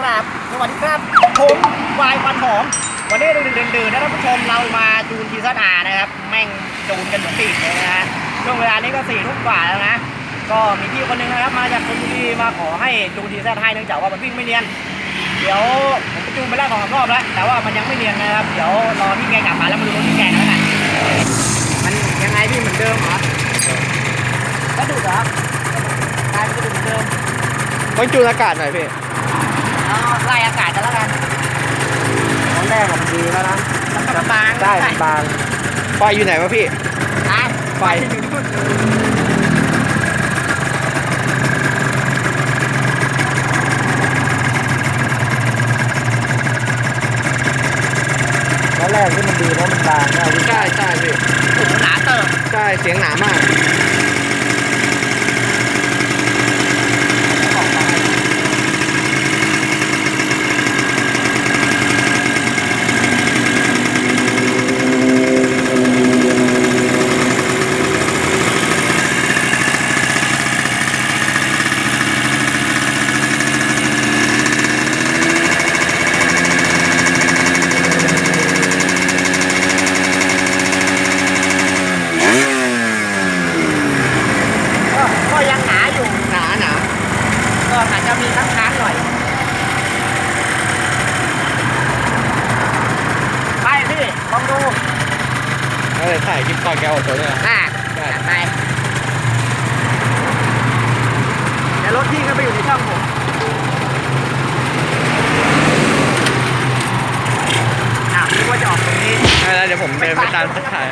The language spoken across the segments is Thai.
ครับสวัสดีครับ ผมวายควันหอม วันนี้ดึกๆดื่นๆนะท่านผู้ชมเรามาจูนทีซัอานะครับ แม่งจูนกันเหมือนปีกเลยนะฮะช่วงเวลานี้ก็สี่ทุ่มกว่าแล้วนะ ก็มีพี่คนหนึงนะครับ มาจากชลบุรีมาขอให้จูนทีซัให้เนื่องจากว่ามันวิ่งไม่เนียน เดี๋ยวผมไปจูนไปแล้วสองสามรอบแล้ว แต่ว่ามันยังไม่เนียนนะครับ เดี๋ยวรอพี่แกกลับมาแล้วมาดูรถพี่แกกันแล้วกันมันยังไงพี่เหมือนเดิมเหรอก็ดูเหรอครับกลายเป็นกระดูกเหมือนเดิมต้องจูนอากาศหน่อยพี่ เอาไล่อากาศกันแล้วกันตอนแรกผมดีแล้วนะมันก็บางได้บางไฟอยู่ไหนวะพี่ อะไฟ อยู่นู่นตอนแรกที่มันดีเพราะมันบางนะใช่ใช่พี่ โอ้โหหนาเติบ ใช่เสียงหนามากก็ก็ยังหนาอยู่ หนาหนา ก็อาจจะมีค้างๆหน่อย ไปพี่ลองดู เออใส่คลิปก่อนแกออกตัวเลยอะได้จัดไปเดี๋ยวรถพี่ก็ไปอยู่ในช่องผมอ้าวนึกว่าจะออกตรงนี้แล้วเดี๋ยวผมเดินไปตามถ่าย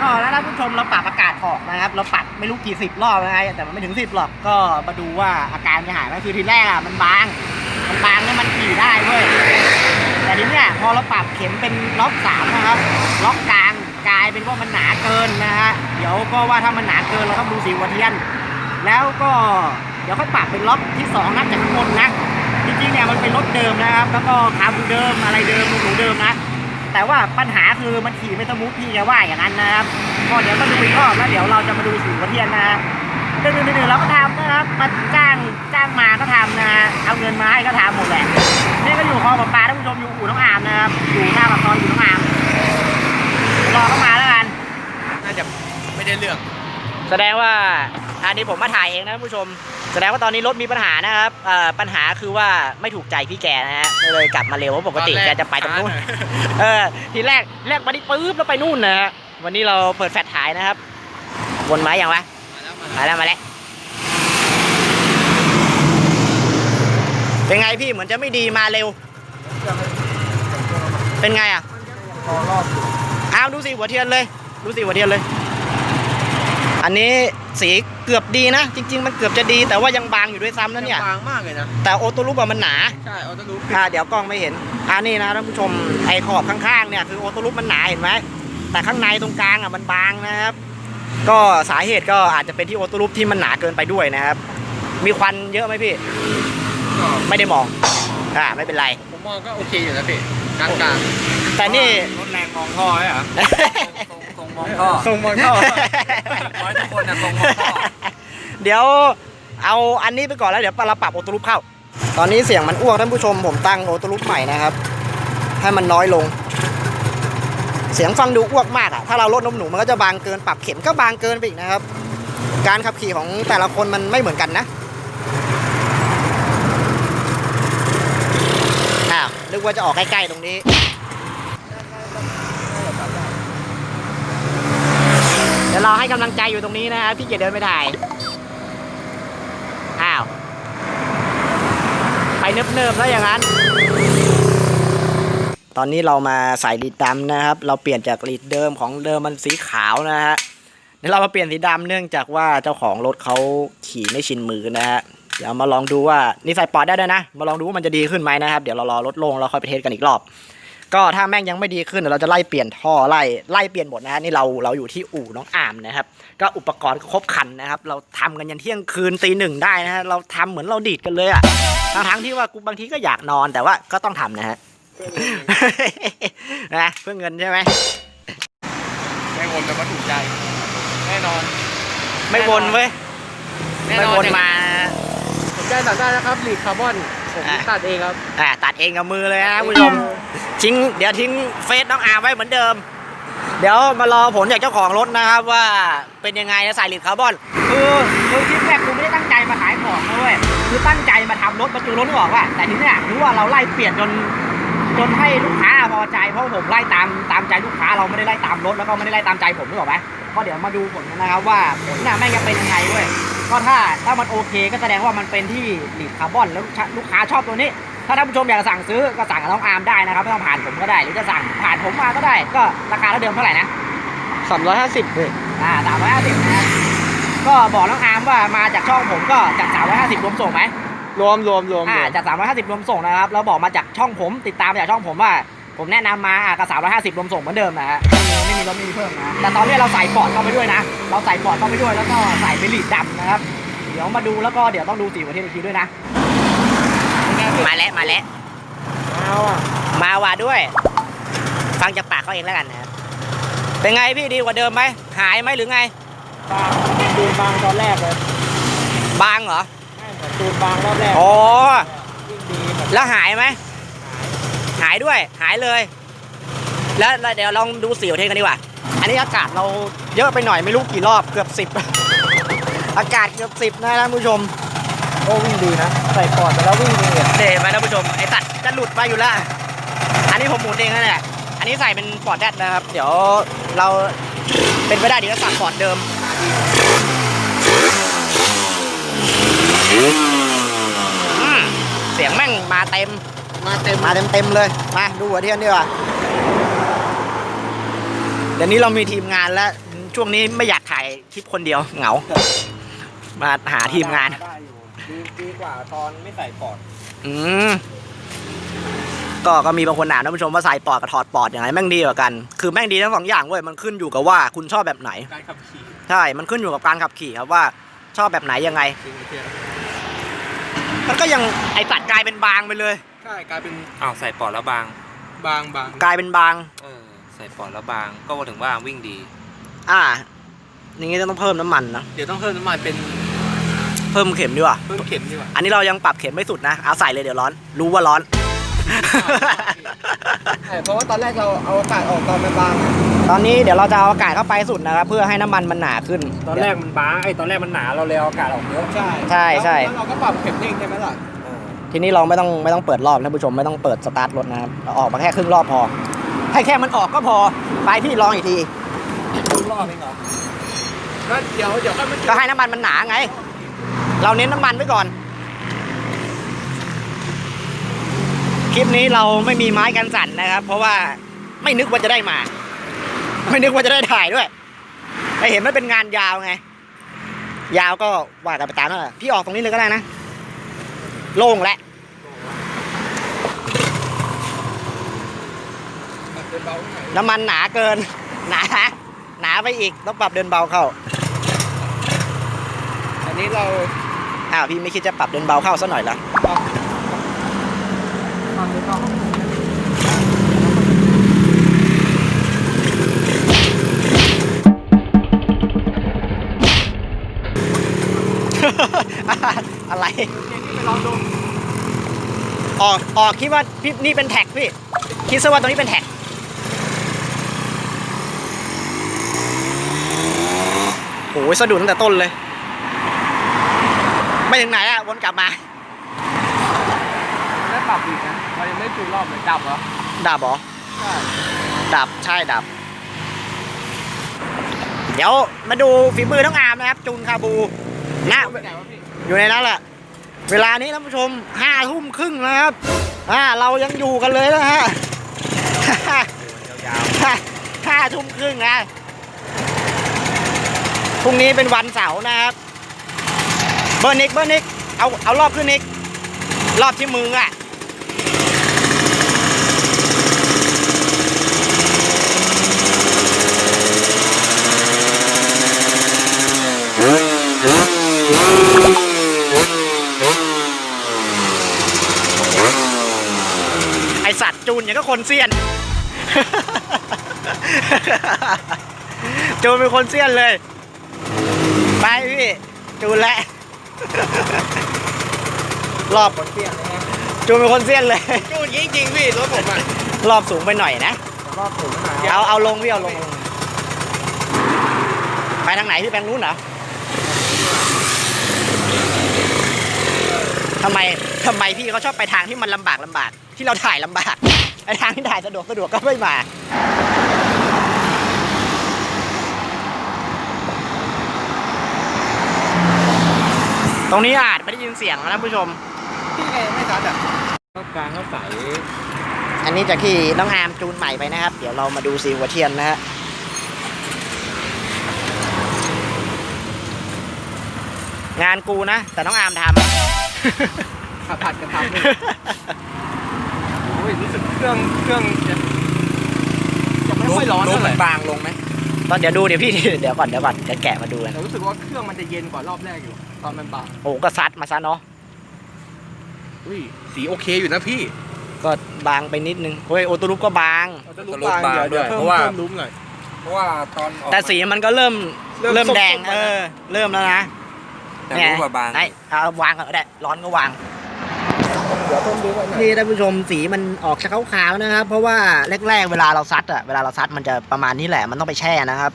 ก็แล้วท่านผู้ช มเราปรับอากาศออกนะครับ เราปรับไม่รู้กี่สิบรอบนะฮะแต่มันไม่ถึงสิบหรอกก็มาดูว่าอาการจะหายไหมคือทีแรกอะมันบาง มันบางแล้วมันขี่ได้เว้ยแต่ทีเนี้ยพอเราปรับเข็มเป็นล็อกสามนะครับ ล็อกกลางกลายเป็นว่ามันหนาเกินนะฮะเดี๋ยวก็ว่าถ้ามันหนาเกินเราต้องดูสีหัเทียน แล้วก็เดี๋ยวค่อยปรับเป็นล็อกที่สองนับจากข้างบนนะจริงๆเนี่ยมันเป็นรถเดิมนะครับ แล้วก็คาร์บูเดิมอะไรเดิมหนูเดิมนะ แต่ว่าปัญหาคือมันขี่ไม่สมูทพี่แกว่าอย่างนั้นนะครับก็เดี๋ยวมาดูอีกรอบแล้วเดี๋ยวเราจะมาดูสีหัวเทียนนะฮะเดือนๆเราก็ทำนะครับมาจ้างจ้างมาก็ทำนะฮะเอาเงินมาให้ก็ทำหมดแหละนี่ก็อยู่คลองประปาท่านผู้ชมอยู่อู่น้องอามนะครับอยู่หน้าปากซอยอยู่น้องอามรอเข้ามาแล้วกันน่าจะไม่ได้เลือกแสดงว่าอันนี้ผมมาถ่ายเองนะท่านผู้ชม แสดงว่าตอนนี้รถมีปัญหานะครับเอ่อปัญหาคือว่าไม่ถูกใจพี่แกนะฮะก็เลยกลับมาเร็วเพราะปกติแกจะไปตรงนู้นเออทีแรกแรกมาที่ปุ๊บแล้วไปนู่นนะฮะวันนี้เราเปิดแฟลชถ่ายนะครับวนมาอย่างวะมาแล้วมาแล้วเป็นไงพี่เหมือนจะไม่ดีมาเร็ว เป็นไงอะพอรอบอยู่อ้าวดูสิหัวเทียนเลย ดูสิหัวเทียนเลย อันนี้สีเกือบดีนะ จริง ๆ มันเกือบจะดีแต่ว่ายังบางอยู่ด้วยซ้ำนะเนี่ย บางมากเลยนะ แต่โอโตรูปอะมันหนา ใช่เอาตะลุอ่าเดี๋ยวกล้องไม่เห็นอ่านี่นะท่านผู้ชมไอ้ขอบข้างๆเนี่ยคือโอโตรูปมันหนาเห็นไหมแต่ข้างในตรงกลางอะมันบางนะครับ ก็สาเหตุก็อาจจะเป็นที่โอโตรูปที่มันหนาเกินไปด้วยนะครับ มีควันเยอะไหมพี่ไม่ได้มองอ่าไม่เป็นไร ผมมองก็โอเคอยู่นะพี่กลางกลางแต่นี่ รถแรงมองท่อไหมอะทรง มองท่อทรงมองท่อร้อยทุกคนนะทรงมองท่อเดี๋ยวเอาอันนี้ไปก่อนแล้วเดี๋ยวเราปรับโอโตรูปเข้า ตอนนี้เสียงมันอ้วกท่านผู้ชมผมตั้งโอโตรูปใหม่นะครับ ให้มันน้อยลง เสียงฟังดูอ้วกมากอะถ้าเราลดนมหนูมันก็จะบางเกินปรับเข็มก็บางเกินไปอีกนะครับ การขับขี่ของแต่ละคนมันไม่เหมือนกันนะอ้าวนึกว่าจะออกใกล้ๆตรงนี้ เดี๋ยวเราให้ กำลังใจอยู่ตรงนี้นะครับพี่เกียรเดินไปถ่ายอ้าวไปเนิบๆแล้วอย่างนั้น ตอนนี้เรามาใส่ลีดดำนะครับ เราเปลี่ยนจากลีดเดิมของเดิมมันสีขาวนะฮะเดี๋ยวเรามาเปลี่ยนสีดำเนื่องจากว่าเจ้าของรถเขาขี่ไม่ชินมือนะฮะเดี๋ยวมาลองดูว่านี่ใส่ปอดได้ด้วยนะ มาลองดูว่ามันจะดีขึ้นไหมนะครับ เดี๋ยวเรารอรถลงเราค่อยไปเทสกันอีกรอบ ก็ถ้าแม่งยังไม่ดีขึ้นเดี๋ยวเราจะไล่เปลี่ยนท่อไล่ไล่เปลี่ยนหมดนะฮะนี่เราเราอยู่ที่อู่น้องอามนะครับ ก็อุปกรณ์ครบครันนะครับ เราทำกันยันเที่ยงคืนตีหนึ่งได้นะฮะเราทำเหมือนเราดีดกันเลยอะทั้งทั้งๆที่ว่ากูบางทีก็อยากนอนแต่ว่าก็ต้องทำนะฮะนะเพื่อเงินใช่ไหมไม่วนแต่ว่าถูกใจ แน่นอน ไม่วนเว้ยแน่ไม่นอนวนมาผมได้ตัดได้นะครับหลีดคาร์บอน ผมอะ ตัดเองครับ อ่าตัดเองกับมือเลยนะคุณผู้ชมทิ้งเดี๋ยวทิ้งเฟซน้องอาร์มไว้เหมือนเดิม เดี๋ยวมารอผลจากเจ้าของรถนะครับว่าเป็นยังไงนะสายลิดคาร์บอน คือคือคลิปแรกกูไม่ได้ตั้งใจมาขายของนะเว้ยคือตั้งใจมาทำรถมาจูนรถนึกออกว่า แต่ทีเนี้ยรู้ว่าเราไล่เปลี่ยนจน จนให้ลูกค้าพอใจ เพราะผมไล่ตามตามใจลูกค้าเราไม่ได้ไล่ตามรถแล้วก็ไม่ได้ไล่ตามใจผมนึกออกไหมก็เดี๋ยวมาดูผลกันนะครับว่าผลน่ะแม่งจะเป็นยังไงด้วย ก็ถ้าถ้ามันโอเคก็แสดงว่ามันเป็นที่ลิดคาร์บอนแล้วลูกค้าลูกค้าชอบตัวนี้ ถ้าท่านผู้ชมอยากจะสั่งซื้อก็สั่งกับน้องอาร์มได้นะครับไม่ต้องผ่านผมก็ได้ หรือจะสั่งผ่านผมมาก็ได้ ก็ราคาเท่าเดิมเท่าไหร่นะสามร้อยห้าสิบเลยอ่าสามร้อยห้าสิบนะก็บอกน้องอาร์มว่ามาจากช่องผมก็จากสามร้อยห้าสิบรวมส่งไหมรวมรวมรวมอ่าจาก350รวมส่งนะครับแล้วบอกมาจากช่องผมติดตามมาจากช่องผมว่า ผมแนะนำมาอะก็350รวมส่งเหมือนเดิมนะฮะไม่มีไม่มีลดไม่มีเพิ่มนะแต่ตอนนี้เราใส่ปอดเข้าไปด้วยนะ เราใส่ปอดเข้าไปด้วยแล้วก็ใส่เบลลีดดำนะครับ เดี๋ยวมาดูแล้วก็เดี๋ยวต้องดูสีประเทศอีกทีด้วยนะ มาแล้วมาแล้วเอาอะมาว่าด้วย ฟังจากปากเขาเองแล้วกันนะเป็นไงพี่ดีกว่าเดิมไหมหายไหมหรือไงบางตูนบางตอนแรกเลยบางเหรอไม่เหมือนตูนบางรอบแรกอ๋อยิ่งดีเหมือนแล้วหายไหม หายด้วยหายเลย แล้วแล้วเดี๋ยวลองดูสีประเทศกันดีกว่า อันนี้อากาศเราเยอะไปหน่อยไม่รู้กี่รอบเกือบสิบ อากาศเกือบสิบนะท่านผู้ชมโอ้วิ่งดีนะใส่ปอดไปแล้ววิ่งดีอะเดไหมท่านผู้ชมไอ้ตัดจะหลุดไปอยู่แล้ว อันนี้ผมหมุนเองนั่นแหละอันนี้ใส่เป็นปอดแดดนะครับ เดี๋ยวเราเป็นไปได้เดี๋ยวจะสั่งปอดเดิมอืมเสียงแม่งมาเต็ม มาเต็มมาเต็มเต็มๆเลย มาดูหัวเทียนดีกว่าเดี๋ยวนี้เรามีทีมงานแล้ว ช่วงนี้ไม่อยากถ่ายคลิปคนเดียวเหงา มาหาทีมงาน ได้อยู่ดีดีกว่าตอนไม่ใส่ปอดอืมก็ก็มีบางคนถามท่านผู้ชมว่าใส่ปอดกับถอดปอดอย่างไรแม่งดีกว่ากัน คือแม่งดีทั้งสองอย่างเว้ยมันขึ้นอยู่กับว่าคุณชอบแบบไหน การขับขี่ใช่ มันขึ้นอยู่กับการขับขี่ครับว่าชอบแบบไหนยังไง จริงเทียมันก็ยังไอสัตว์กลายเป็นบางไปเลยใช่กลายเป็นอ้าวใส่ปอดแล้วบางบางบางกลายเป็นบาง เออใส่ปอดแล้วบาง ก็ถึงว่าวิ่งดี อ่าอย่างงี้ต้องเพิ่มน้ำมันนะเดี๋ยวต้องเพิ่มน้ำมันเป็นเพิ่มเข็มดีกว่า เพิ่มเข็มดีกว่าอันนี้เรายังปรับเข็มไม่สุดนะ เอาใส่เลยเดี๋ยวร้อน รู้ว่าร้อนใช่เพราะว่าตอนแรกเราเอาอากาศออกตอนมันบางตอนนี้เดี๋ยวเราจะเอาอากาศเข้าไปสุดนะครับ เพื่อให้น้ำมันมันหนาขึ้น ตอนแรกมันบางไอ้ตอนแรกมันหนาเราเลยเอาอากาศออกเยอะใช่ใช่ใช่ แล้วเราก็ปรับเข็มเองใช่ไหมล่ะ ทีนี้เราไม่ต้องไม่ต้องเปิดรอบท่านผู้ชมไม่ต้องเปิดสตาร์ทรถนะครับเราออกมาแค่ครึ่งรอบพอให้แค่มันออกก็พอไปพี่ลองอีกทีรู้รอบเองเหรอก็เดี๋ยวเดี๋ยวค่อยมาก็ให้น้ำมันมันหนาไง เราเน้นน้ำมันไว้ก่อน คลิปนี้เราไม่มีไม้กันสั่นนะครับ เพราะว่าไม่นึกว่าจะได้มา ไม่นึกว่าจะได้ถ่ายด้วยไปเห็นมันเป็นงานยาวไง ยาวก็ว่ากันไปตามนั่นแหละพี่ออกตรงนี้เลยก็ได้นะ โล่งแล้วเดินเบาหน่อยน้ำมันหนาเกิน หนาหนาไปอีก ต้องปรับเดินเบาเข้า อันนี้เรา อ้าวพี่ไม่คิดจะปรับเดินเบาเข้าซะหน่อยเห อะไรไปลองดูออกออกคิดว่าพี่นี่เป็นแท็กพี่ คิดซะว่าตรงนี้เป็นแท็กโอ้ยสะดุดตั้งแต่ต้นเลย ไม่ถึงไหนอะวนกลับมาได้ปรับอีกนะเรายังไม่จูนรอบเลยดับเหรอดับเหรอใช่ดับใช่ดับ เดี๋ยวมาดูฝีมือน้องอาร์มนะครับ จูนคาบูนะไปไหนวะพี่ อยู่ในนั้นแหละ เวลานี้ท่านผู้ชมห้าทุ่มครึ่งนะครับอ่าเรายังอยู่กันเลยนะฮะห้าห้าทุ่มครึ่งนะพรุ่งนี้เป็นวันเสาร์นะครับ เบอร์นิกเบอร์นิกเอาเอารอบขึ้นนิกรอบที่มืออะ จูนอย่างก็คนเซียน จูนเป็นคนเซียนเลย ไปพี่ จูนแล้วรอบคนเตี้ยนะฮะจูนเป็นคนเซียนเลย จูนจริงๆพี่รถผมอะรอบสูงไปหน่อยนะ รอบสูงขนาดเอาเอาลงพี่เอาลงลงไปทางไหนพี่แปลงนู้นเหรอทำไมทำไมพี่เขาชอบไปทางที่มันลำบากลำบาก ที่เราถ่ายลำบาก ไอทางที่ถ่ายสะดวกสะดวกก็ไม่มาตรงนี้อาจไม่ได้ยินเสียงนะท่านผู้ชมพี่ไงไม่ชัดอะก็กลางก็ใสอันนี้จากที่น้องอาร์มจูนใหม่ไปนะครับ เดี๋ยวเรามาดูซีวัวเทียนนะฮะงานกูนะ แต่น้องอาร์มทขับผัดกันทำ เลยโอ้ยรู้สึกเครื่องเครื่องจะจะไม่ค่อยร้อนเท่าไหร่บางลงไหมำตอนเดี๋ยวดูเดี๋ยวพี่ เดี๋ยวก่อนเดี๋ยวก่อนเดี๋ยวแกะมาดูกันแต่รู้สึกว่าเครื่องมันจะเย็นกว่ารอบแรกอยู่ ตอนมันเปล่าโอ้ก็ซัดมาซะเนาะอุ้ยสีโอเคอยู่นะพี่ ก็บางไปนิดนึงเฮ้ยโอตูรุปก็บางเราจะลุ้มบางเดี๋ยวเดี๋ยวเพิ่มเพิ่มลุ้มหน่อยเพราะว่าตอนออกแต่สีมันก็เริ่มเริ่มเริ่มแดงส้มๆแล้วนะเออ เริ่มแล้วนะแต่รู้ว่าบางไหนเอาวางก่อนก็ได้ร้อนก็วางเดี๋ยวเพิ่มลุ้มหน่อยนี่ท่านผู้ชมสีมันออกขาวๆนะครับ เพราะว่าแรกๆเวลาเราซัดอะเวลาเราซัดมันจะประมาณนี้แหละมันต้องไปแช่นะครับ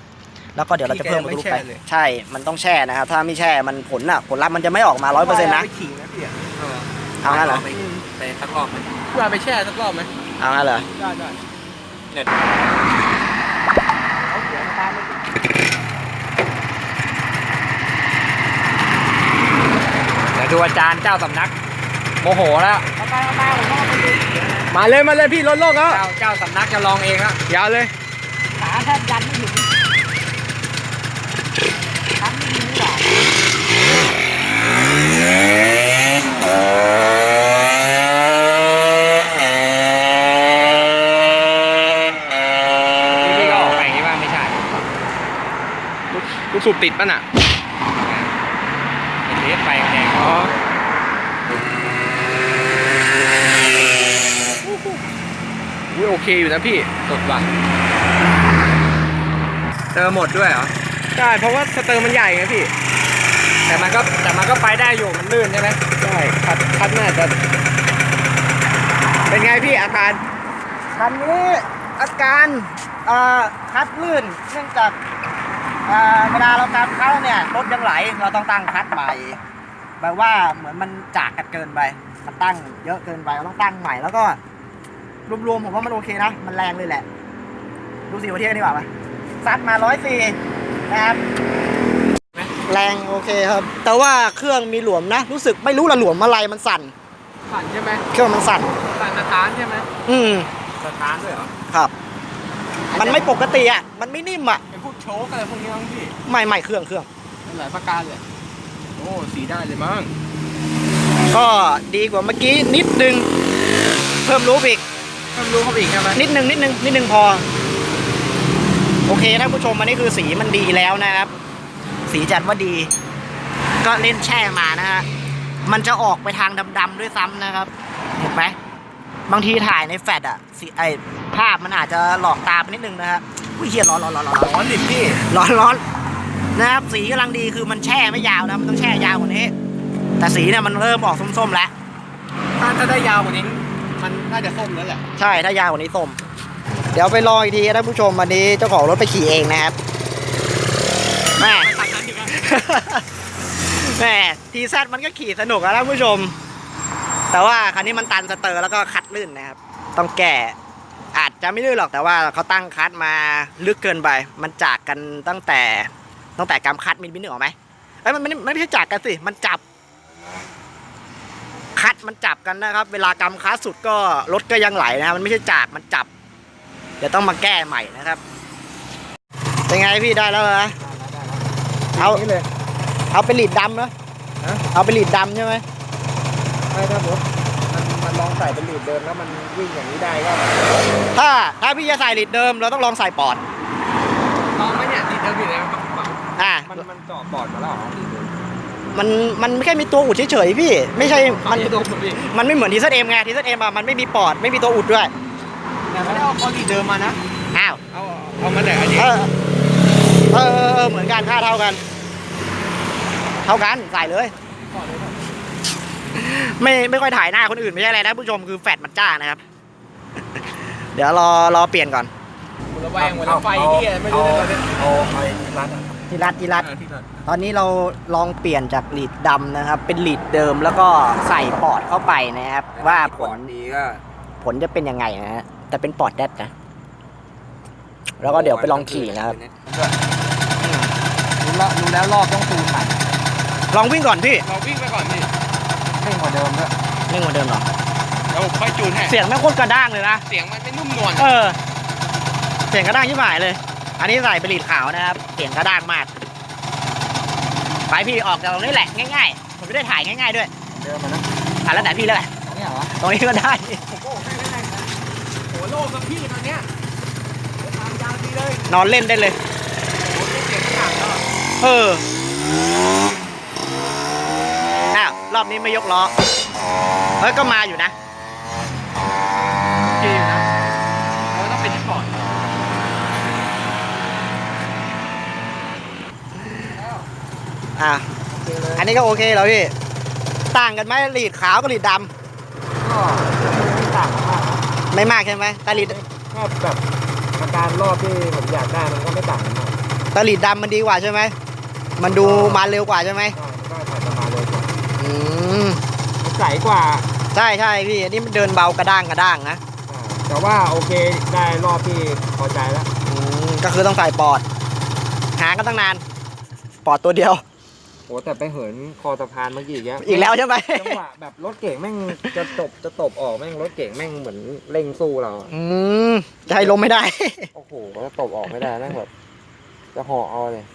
แล้วก็เดี๋ยวเราจะเพิ่มพี่แกไม่รูปแช่ไปเลยใช่ มันต้องแช่นะครับ ถ้าไม่แช่มันผลอะผลลัพธ์มันจะไม่ออกมาร้อยเปอร์เซ็นต์นะไปขิงนะพี่อะเออเอางั้นเหรอไปไปสักรอบไหมเพื่อไปแช่สักรอบไหมเอางั้นเหรอได้ได้เนี่ยเดี๋ยวดูอาจารย์เจ้าสำนัก โมโหแล้วมาเลยมาเลยพี่รถโลกแล้วเจ้าเจ้าสำนักจะลองเองอะยาวเลยขาแทบยันไม่ถึงทันไม่ดีหรอพี่ก็ออกไปอย่างนี้ว่าไม่ใช่ลูกสูบติดป่ะน่ะเป็นเลสไปแดงอ๋ออุ้ย โอเคอยู่นะพี่สดว่ะเจอหมดด้วยเหรอใช่เพราะว่าสเตอร์มันใหญ่ไงพี่ แต่มันก็แต่มันก็ไปได้อยู่มันลื่นใช่ไหมใช่คัดคัดน่าจะเป็นไงพี่อาการคันนี้อาการเอ่อคัดลื่นเนื่องจากเอ่อเวลาเราตามเขาเนี่ยรถยังไหลเราต้องตั้งคัดใหม่แบบว่าเหมือนมันจากกันเกินไปมันตั้งเยอะเกินไปเราต้องตั้งใหม่แล้วก็ รวมๆผมว่ามันโอเคนะ มันแรงเลยแหละ ดูสิวันเที่ยงดีกว่าไหมซัดมาร้อยสี่นะครับแรงโอเคครับ แต่ว่าเครื่องมีหลวมนะ รู้สึกไม่รู้ละหลวมอะไรมันสั่น สั่นใช่ไหมเครื่องมันสั่น สั่นสถานใช่ไหมอืมสตาร์ทด้วยเหรอ ครับ มันไม่ปกติอะ มันไม่นิ่มอะเป็นพวกโชคอะไรพวกนี้มั้งพี่ ไม่ไม่เครื่องเครื่องหลายประการเลย โอ้สีได้เลยมั้ง ก็ดีกว่าเมื่อกี้นิดนึง เพิ่มรูปอีกเพิ่ม รู้เข้าไปอีกใช่ไหมนิดนึงนิดนึงนิดนึงพอ โอเคท่านผู้ชมอันนี้คือสีมันดีแล้วนะครับ สีจัดว่าดี ก็เล่นแช่มานะฮะมันจะออกไปทางดำๆด้วยซ้ำนะครับเห็นไหมบางทีถ่ายในแฟลชอะสีไอภาพมันอาจจะหลอกตาไปนิดนึงนะครับอุ้ยเฮียร้อนร้อนร้อนร้อนร้อนร้อนดิพี่ร้อนร้อนนะครับสีกำลังดีคือมันแช่ไม่ยาวนะมันต้องแช่ยาวกว่านี้ แต่สีเนี่ยมันเริ่มออกส้มๆแล้วถ้าถ้าได้ยาวกว่านี้ มันน่าจะส้มแล้วแหละใช่ถ้ายาวกว่านี้ส้ม เดี๋ยวไปรออีกทีท่านผู้ชมวันนี้เจ้าของรถไปขี่เองนะครับแม่ แม่ทีแซดมันก็ขี่สนุกอะท่านผู้ชม แต่ว่าคันนี้มันตันสเตอร์แล้วก็คัดลื่นนะครับ ต้องแก้อาจจะไม่ลื่นหรอกแต่ว่าเขาตั้งคัดมาลึกเกินไป มันจากกันตั้งแต่ตั้งแต่กำคัดมินมินนึกออกไหมเอ้ยมันไม่ไม่ใช่จากกันสิ มันจับ มันจับกันนะครับ เวลากำคัดสุดก็รถก็ยังไหลนะครับมันไม่ใช่จากมันจับ เดี๋ยวต้องมาแก้ใหม่นะครับ เป็นไงพี่ได้แล้วเหรอเอานี่เลยเอาเป็นหลีดดำเนอะฮะ เอาเป็นหลีดดำใช่ไหมไม่ถ้าผมมันมันลองใส่เป็นลีดเดิมแล้วมันวิ่งอย่างนี้ได้ก็ถ้าถ้าพี่จะใส่หลีดเดิมเราต้องลองใส่ปอดลองไหมเนี่ยลีดเดิมอยู่ในกระเป๋าอ่ามันมันเจาะปอดมาแล้วเหรอลีดเดิ มมันมันไม่แค่มีตัวอุดเฉยๆพี่ ไม่ใช่มัมันนจะโดนพี่มันไม่เหมือนทีเซเอ็มไงทีเซเอ็มอะมันไม่มีปอดไม่มีตัวอุดด้วยแต่ไม่ได้เอาคอลีเดิมมานะอ้าวเอาเอามาแต่อันนี้เออเออเออเออเหมือนกันค่าเท่ากัน เท่ากันใส่เลย ไม่ไม่ค่อยถ่ายหน้าคนอื่นไม่ใช่อะไรนะผู้ชมคือแฟดมันจ้านะครับ เดี๋ยวรอรอเปลี่ยนก่อนหมดละแวงหมดละไฟที่ไม่รู้เลยเอาไอ้ร้านทีรัดทีรัดที่นั่น ตอนนี้เราลองเปลี่ยนจากหลีดดำนะครับ เป็นหลีดเดิมแล้วก็ใส่ปอดเข้าไปนะครับ ว่าผลดีก็ผลจะเป็นยังไงนะฮะแต่เป็นปอดแดดนะ แล้วก็เดี๋ยวไปลองขี่นะครับรู้แล้วรู้แล้วรอบต้องซูมใหม่ลองวิ่งก่อนพี่เราวิ่งไปก่อนดิเร่งกว่าเดิมด้วยไม่เหมือนเดิมหรอแล้วผมค่อยจูนให้เสียงแม่งโคตรกระด้างเลยนะ เสียงมันไม่นุ่มนวลเออ เสียงกระด้างที่หมายเลย อันนี้ใส่เป็นหลีดขาวนะครับ เสียงกระด้างมาก ไปพี่ออกจากตรงนี้แหละง่ายๆ ผมจะได้ถ่ายง่ายๆด้วยเดิมมานะถ่ายแล้วแต่พี่แล้วแหละเนี่ยเหรอตรงนี้ก็ได้ โอ้โหได้ได้ได้โอ้โหโลกกับพี่ตอนเนี้ยทางยาวดีเลยนอนเล่นได้เลยโอ้โหเสียงขนาดแล้วเอออ้าวรอบนี้ไม่ยกล้อ เฮ้ย ก็มาอยู่นะ ดีอยู่นะเราต้องเป็นที่ปอด อะโอเคเลยอันนี้ก็โอเคแล้วพี่ ต่างกันไหมหลีดขาวกับหลีดดก็ไม่ต่างกันมากนะำไม่มากใช่ไหมแต่หลีดก็แบบอาการรอบที่ผมอยากได้มันก็ไม่ต่างกันมากแต่หลีดดำมันดีกว่าใช่ไหมมันดูมาเร็วกว่าใช่ไหมใช่มันก็ถ่ายจะมาเร็วกว่าอืมมันใสกว่าใช่ใช่พี่อันนี้มันเดินเบากระด้างกระด้างนะอ่าแต่ว่าโอเคได้รอบที่พอใจแล้ว อืมก็คือต้องใส่ปอด หากันตั้งนาน ปอดตัวเดียว โอ้แต่ไปเหินคอสะพานเมื่อกี้อีกแล้วอีกแล้วใช่ไหมจังหวะแบบรถเก่งแม่งจะตบจะตบออกแม่งรถเก่งแม่งเหมือนเร่งสู้เราอะอืมจะให้ลมไม่ได้ โอ้โหจะตบออกไม่ได้แม่งแบบจะห่อเอาเลย